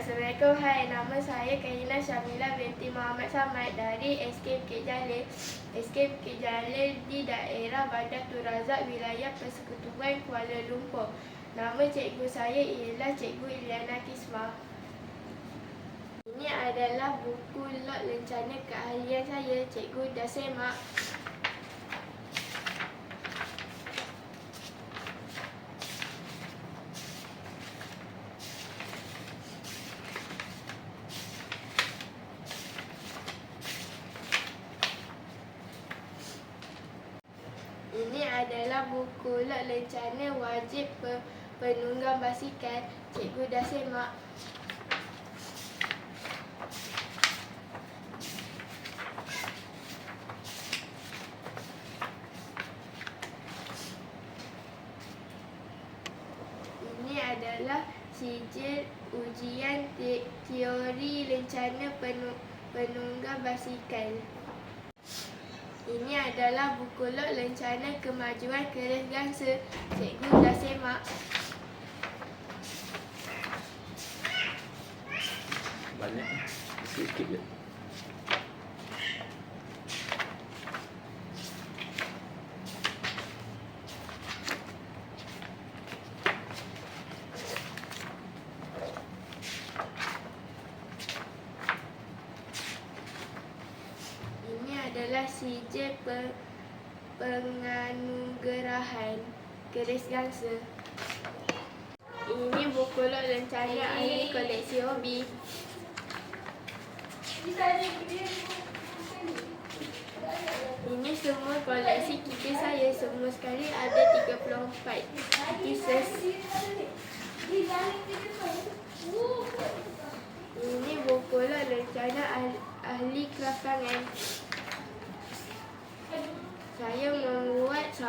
Assalamualaikum, hai. Nama saya Kaila Syamila binti Muhammad Samad dari SK Bukit Jalil. SK Bukit Jalil di daerah Bandar Tun Razak, wilayah Persekutuan Kuala Lumpur. Nama cikgu saya ialah Cikgu Iliana Kisma. Ini adalah buku lot lencana keahlian saya, Cikgu dah adalah buku lot lencana wajib pe- penunggang basikal. Cikgu dah semak. Ini adalah sijil ujian te- teori lencana penu- penunggang basikal. Ini adalah buku lot lencana kemajuan keris gangsa. Cikgu dah semak. Banyak Sikit-sikit je Ini adalah sijil pe- penganugerahan keris gangsa. Ini buku lot lencana ahli koleksi hobi. Ini semua koleksi kikis saya. Semua sekali ada 34 pieces. Ini buku lot lencana ahli, ahli kelapangan. Saya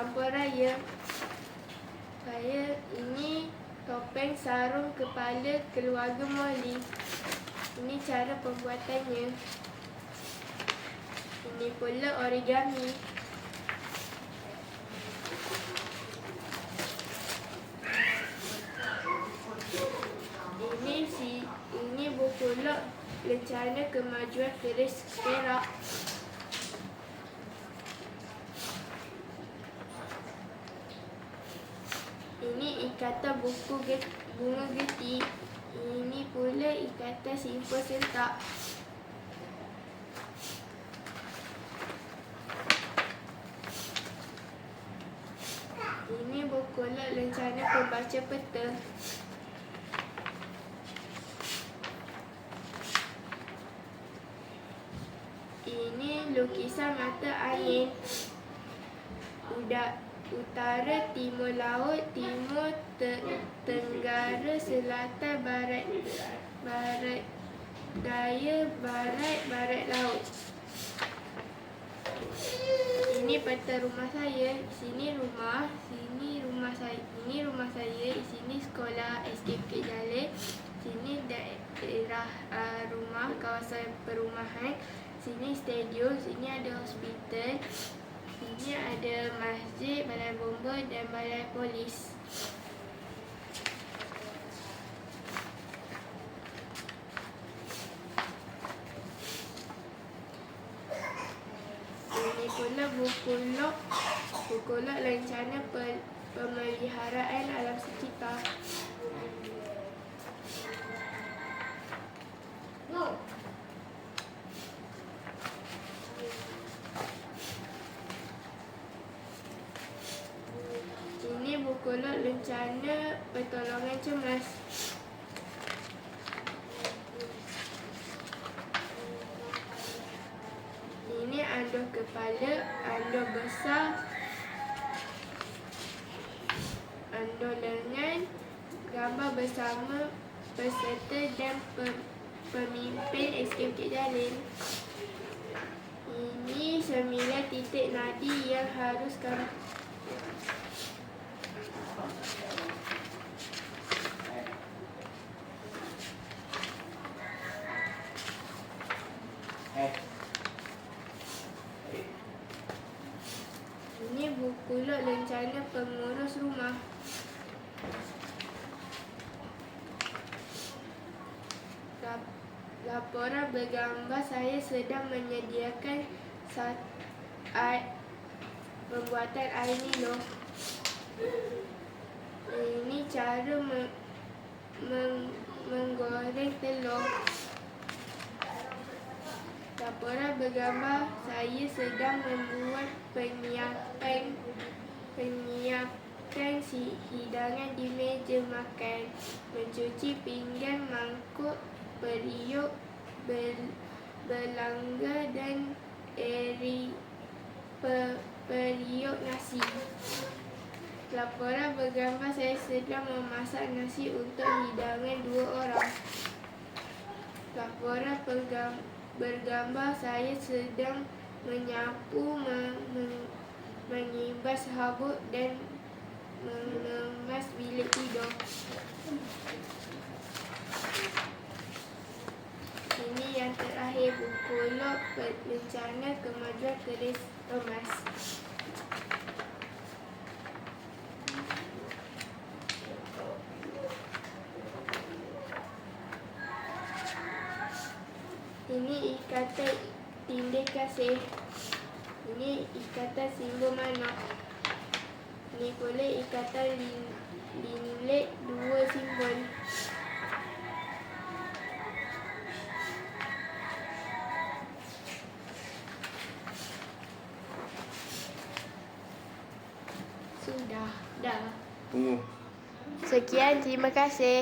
sampul raya. Saya ini topeng sarung kepala keluarga Molly. Ini cara pembuatannya. Ini pula origami. Ini si ini buku log lencana kemajuan keris perak. Ini ikatan buku get, bunga geti. Ini pula ikatan simpul sentak. Ini buku lot lencana pembaca peta. Ini lukisan mata angin. Udak utara, timur laut, timur te, tenggara, selatan, barat, barat daya, barat, barat laut. Ini peta rumah saya. Sini rumah, sini rumah saya. Ini rumah saya, sini sekolah SK Bukit Jalil. Sini daerah uh, rumah kawasan perumahan. Sini stadium, sini ada hospital. Sini ada masjid, balai bomba dan balai polis. Ini pula buku log Buku pemeliharaan alam sekitar Log rencana pertolongan cemas Ini andor kepala, andor besar, andor lengan, gambar bersama peserta dan pe- pemimpin SK Bukit Jalil. Ini sembilan titik nadi yang harus kamu Lot lencana pengurus rumah. Lap- Laporan bergambar saya sedang menyediakan sat, air, pembuatan air Milo. Ini cara me, meng, menggoreng telur. Laporan bergambar saya sedang membuat penyiapan penyiapan si hidangan di meja makan, mencuci pinggan, mangkuk, periuk, bel, belangga dan eri pe, periuk nasi. Laporan bergambar saya sedang memasak nasi untuk hidangan dua orang. Laporan bergam, bergambar saya sedang menyapu, me, men, menyibas habuk dan mengemas bilik tidur. Ini yang terakhir buku log bencana kemajuan keris emas. Ini ikatan tindih kasih. Ini ikatan simbol manak. Ini pula ikatan linlet dua simbol. Sudah, dah. Tunggu. Sekian, terima kasih.